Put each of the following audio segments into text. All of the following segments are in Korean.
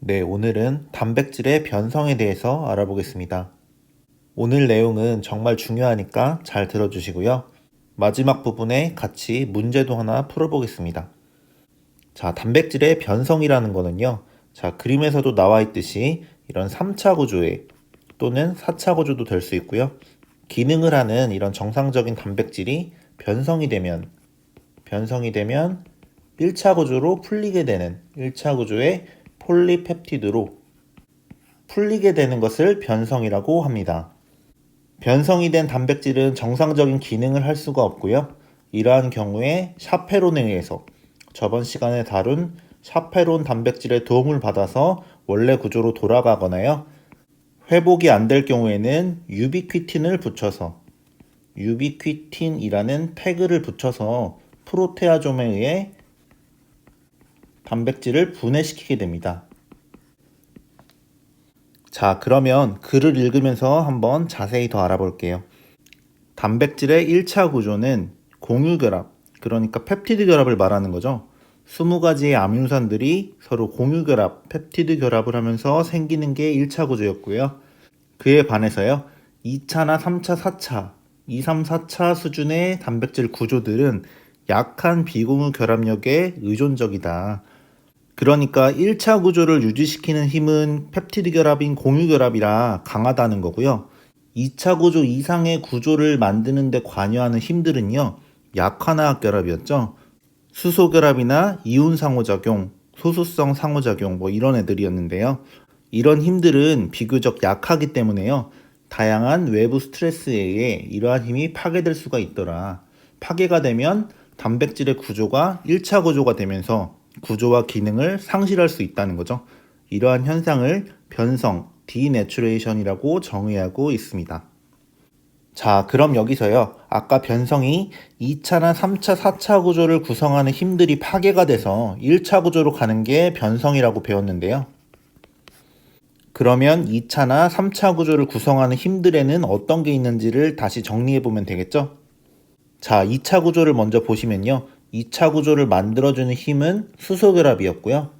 네, 오늘은 단백질의 변성에 대해서 알아보겠습니다. 오늘 내용은 정말 중요하니까 잘 들어주시고요. 마지막 부분에 같이 문제도 하나 풀어보겠습니다. 자, 단백질의 변성이라는 거는요. 자, 그림에서도 나와 있듯이 이런 3차 구조의 또는 4차 구조도 될 수 있고요. 기능을 하는 이런 정상적인 단백질이 변성이 되면 변성이 되면 1차 구조로 풀리게 되는 1차 구조의 폴리펩티드로 풀리게 되는 것을 변성이라고 합니다. 변성이 된 단백질은 정상적인 기능을 할 수가 없고요. 이러한 경우에 샤페론에 의해서 저번 시간에 다룬 샤페론 단백질의 도움을 받아서 원래 구조로 돌아가거나요. 회복이 안 될 경우에는 유비퀴틴을 붙여서 유비퀴틴이라는 태그를 붙여서 프로테아좀에 의해 단백질을 분해시키게 됩니다. 자, 그러면 글을 읽으면서 한번 자세히 더 알아볼게요. 단백질의 1차 구조는 공유결합, 그러니까 펩티드 결합을 말하는 거죠. 20가지의 아미노산들이 서로 공유결합, 펩티드 결합을 하면서 생기는 게 1차 구조였고요. 그에 반해서요, 2차나 3차, 4차, 2, 3, 4차 수준의 단백질 구조들은 약한 비공유 결합력에 의존적이다. 그러니까 1차 구조를 유지시키는 힘은 펩티드 결합인 공유 결합이라 강하다는 거고요. 2차 구조 이상의 구조를 만드는 데 관여하는 힘들은요. 약화나 결합이었죠. 수소 결합이나 이온 상호작용, 소수성 상호작용 뭐 이런 애들이었는데요. 이런 힘들은 비교적 약하기 때문에요. 다양한 외부 스트레스에 의해 이러한 힘이 파괴될 수가 있더라. 파괴가 되면 단백질의 구조가 1차 구조가 되면서 구조와 기능을 상실할 수 있다는 거죠. 이러한 현상을 변성, 디내추레이션이라고 정의하고 있습니다. 자, 그럼 여기서요. 아까 변성이 2차나 3차, 4차 구조를 구성하는 힘들이 파괴가 돼서 1차 구조로 가는 게 변성이라고 배웠는데요. 그러면 2차나 3차 구조를 구성하는 힘들에는 어떤 게 있는지를 다시 정리해 보면 되겠죠? 자, 2차 구조를 먼저 보시면요. 2차 구조를 만들어주는 힘은 수소결합이었고요.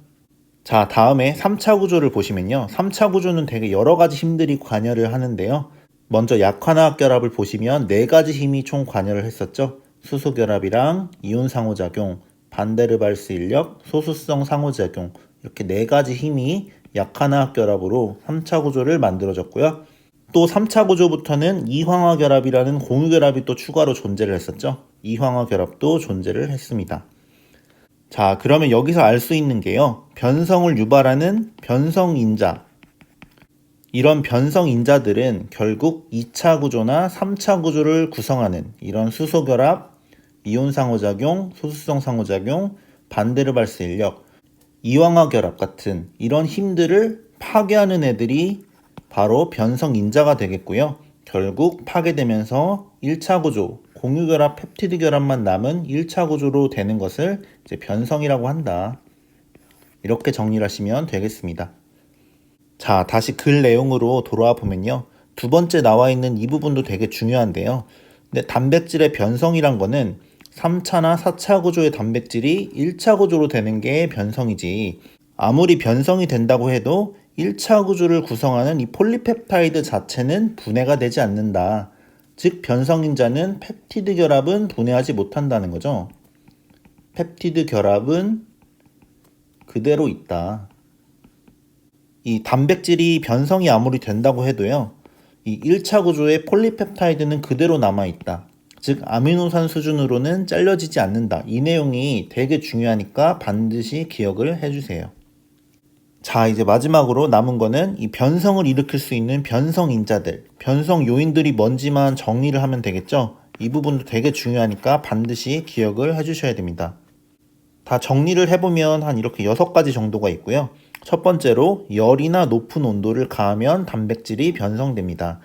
자, 다음에 3차 구조를 보시면요. 3차 구조는 되게 여러 가지 힘들이 관여를 하는데요. 먼저 약화나학 결합을 보시면 네 가지 힘이 총 관여를 했었죠. 수소 결합이랑 이온 상호작용, 반데르발스 인력, 소수성 상호작용 이렇게 네 가지 힘이 약화나학 결합으로 3차 구조를 만들어졌고요. 또 3차 구조부터는 이황화 결합이라는 공유 결합이 또 추가로 존재를 했었죠. 이황화 결합도 존재를 했습니다. 자, 그러면 여기서 알 수 있는 게요. 변성을 유발하는 변성 인자. 이런 변성 인자들은 결국 2차 구조나 3차 구조를 구성하는 이런 수소 결합, 이온 상호작용, 소수성 상호작용, 반데르발스 인력, 이황화 결합 같은 이런 힘들을 파괴하는 애들이 바로 변성 인자가 되겠고요. 결국 파괴되면서 1차 구조, 공유결합, 펩티드 결합만 남은 1차 구조로 되는 것을 이제 변성이라고 한다. 이렇게 정리를 하시면 되겠습니다. 자, 다시 글 내용으로 돌아와 보면요. 두 번째 나와 있는 이 부분도 되게 중요한데요. 근데 단백질의 변성이란 거는 3차나 4차 구조의 단백질이 1차 구조로 되는 게 변성이지. 아무리 변성이 된다고 해도 1차 구조를 구성하는 이 폴리펩타이드 자체는 분해가 되지 않는다. 즉 변성인자는 펩티드 결합은 분해하지 못한다는 거죠. 펩티드 결합은 그대로 있다. 이 단백질이 변성이 아무리 된다고 해도요. 이 1차 구조의 폴리펩타이드는 그대로 남아 있다. 즉 아미노산 수준으로는 잘려지지 않는다. 이 내용이 되게 중요하니까 반드시 기억을 해 주세요. 자, 이제 마지막으로 남은 거는 이 변성을 일으킬 수 있는 변성 인자들, 변성 요인들이 뭔지만 정리를 하면 되겠죠? 이 부분도 되게 중요하니까 반드시 기억을 해주셔야 됩니다. 다 정리를 해보면 한 이렇게 여섯 가지 정도가 있고요. 첫 번째로 열이나 높은 온도를 가하면 단백질이 변성됩니다.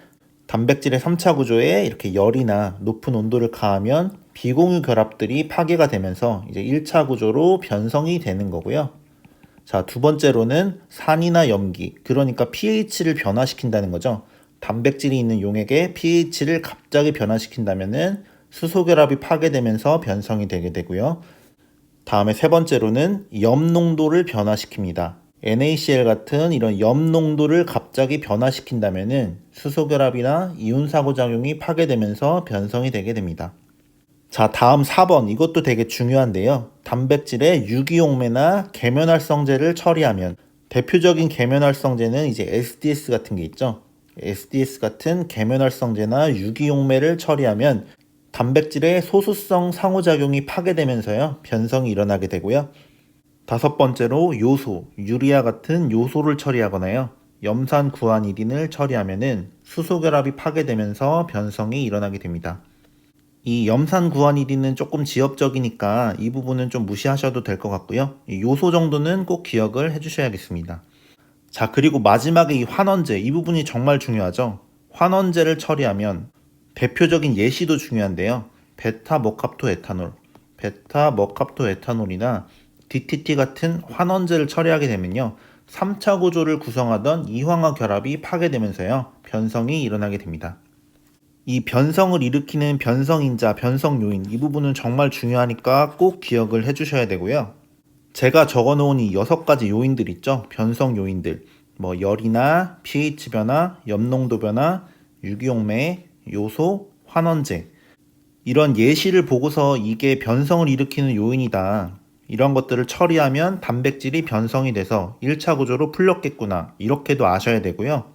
단백질의 3차 구조에 이렇게 열이나 높은 온도를 가하면 비공유 결합들이 파괴가 되면서 이제 1차 구조로 변성이 되는 거고요. 자, 두 번째로는 산이나 염기, 그러니까 pH를 변화시킨다는 거죠. 단백질이 있는 용액의 pH를 갑자기 변화시킨다면은 수소 결합이 파괴되면서 변성이 되게 되고요. 다음에 세 번째로는 염 농도를 변화시킵니다. NaCl 같은 이런 염 농도를 갑자기 변화시킨다면은 수소 결합이나 이온 상호작용이 파괴되면서 변성이 되게 됩니다. 자, 다음 4번. 이것도 되게 중요한데요. 단백질의 유기용매나 계면활성제를 처리하면 대표적인 계면활성제는 이제 SDS 같은 게 있죠. SDS 같은 계면활성제나 유기용매를 처리하면 단백질의 소수성 상호작용이 파괴되면서요. 변성이 일어나게 되고요. 다섯 번째로 요소, 유리아 같은 요소를 처리하거나요. 염산 구안 이딘을 처리하면은 수소 결합이 파괴되면서 변성이 일어나게 됩니다. 이 염산 구안이딘은 조금 지엽적이니까 이 부분은 좀 무시하셔도 될 것 같고요. 이 요소 정도는 꼭 기억을 해주셔야겠습니다. 자, 그리고 마지막에 이 환원제, 이 부분이 정말 중요하죠. 환원제를 처리하면 대표적인 예시도 중요한데요. 베타 머캅토 에탄올, 베타 머캅토 에탄올이나 DTT 같은 환원제를 처리하게 되면요. 3차 구조를 구성하던 이황화 결합이 파괴되면서요. 변성이 일어나게 됩니다. 이 변성을 일으키는 변성인자, 변성 요인 이 부분은 정말 중요하니까 꼭 기억을 해주셔야 되고요. 제가 적어놓은 이 여섯 가지 요인들 있죠. 변성 요인들. 뭐 열이나 pH 변화, 염농도 변화, 유기용매, 요소, 환원제. 이런 예시를 보고서 이게 변성을 일으키는 요인이다. 이런 것들을 처리하면 단백질이 변성이 돼서 1차 구조로 풀렸겠구나. 이렇게도 아셔야 되고요.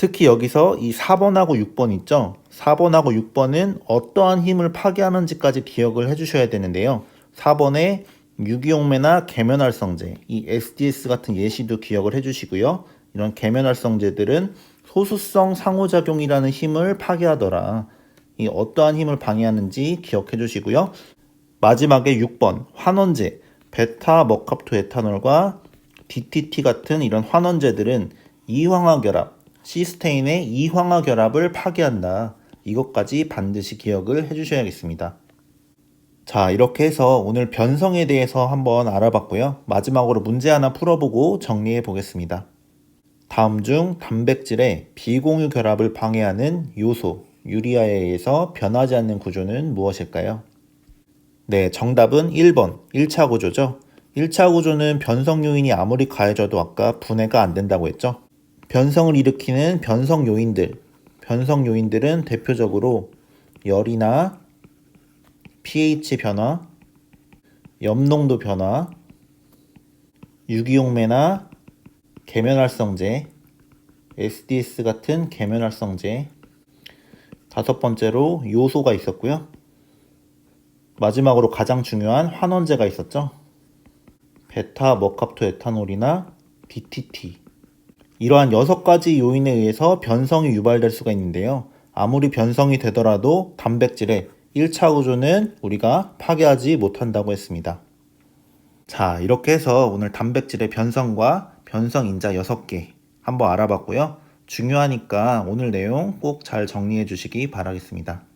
특히 여기서 이 4번하고 6번 있죠? 4번하고 6번은 어떠한 힘을 파괴하는지까지 기억을 해주셔야 되는데요. 4번에 유기용매나 계면활성제, 이 SDS 같은 예시도 기억을 해주시고요. 이런 계면활성제들은 소수성 상호작용이라는 힘을 파괴하더라. 이 어떠한 힘을 방해하는지 기억해 주시고요. 마지막에 6번 환원제, 베타 머캅토 에탄올과 DTT 같은 이런 환원제들은 이황화 결합, 시스테인의 이황화 결합을 파괴한다. 이것까지 반드시 기억을 해주셔야겠습니다. 자, 이렇게 해서 오늘 변성에 대해서 한번 알아봤고요. 마지막으로 문제 하나 풀어보고 정리해 보겠습니다. 다음 중 단백질의 비공유 결합을 방해하는 요소, 유리아에 의해서 변하지 않는 구조는 무엇일까요? 네, 정답은 1번, 1차 구조죠. 1차 구조는 변성 요인이 아무리 가해져도 아까 분해가 안 된다고 했죠. 변성을 일으키는 변성 요인들, 변성 요인들은 대표적으로 열이나 pH 변화, 염농도 변화, 유기용매나 계면활성제, SDS 같은 계면활성제, 다섯 번째로 요소가 있었고요. 마지막으로 가장 중요한 환원제가 있었죠. 베타 머캅토 에탄올이나 DTT, 이러한 여섯 가지 요인에 의해서 변성이 유발될 수가 있는데요. 아무리 변성이 되더라도 단백질의 1차 구조는 우리가 파괴하지 못한다고 했습니다. 자, 이렇게 해서 오늘 단백질의 변성과 변성 인자 6개 한번 알아봤고요. 중요하니까 오늘 내용 꼭 잘 정리해 주시기 바라겠습니다.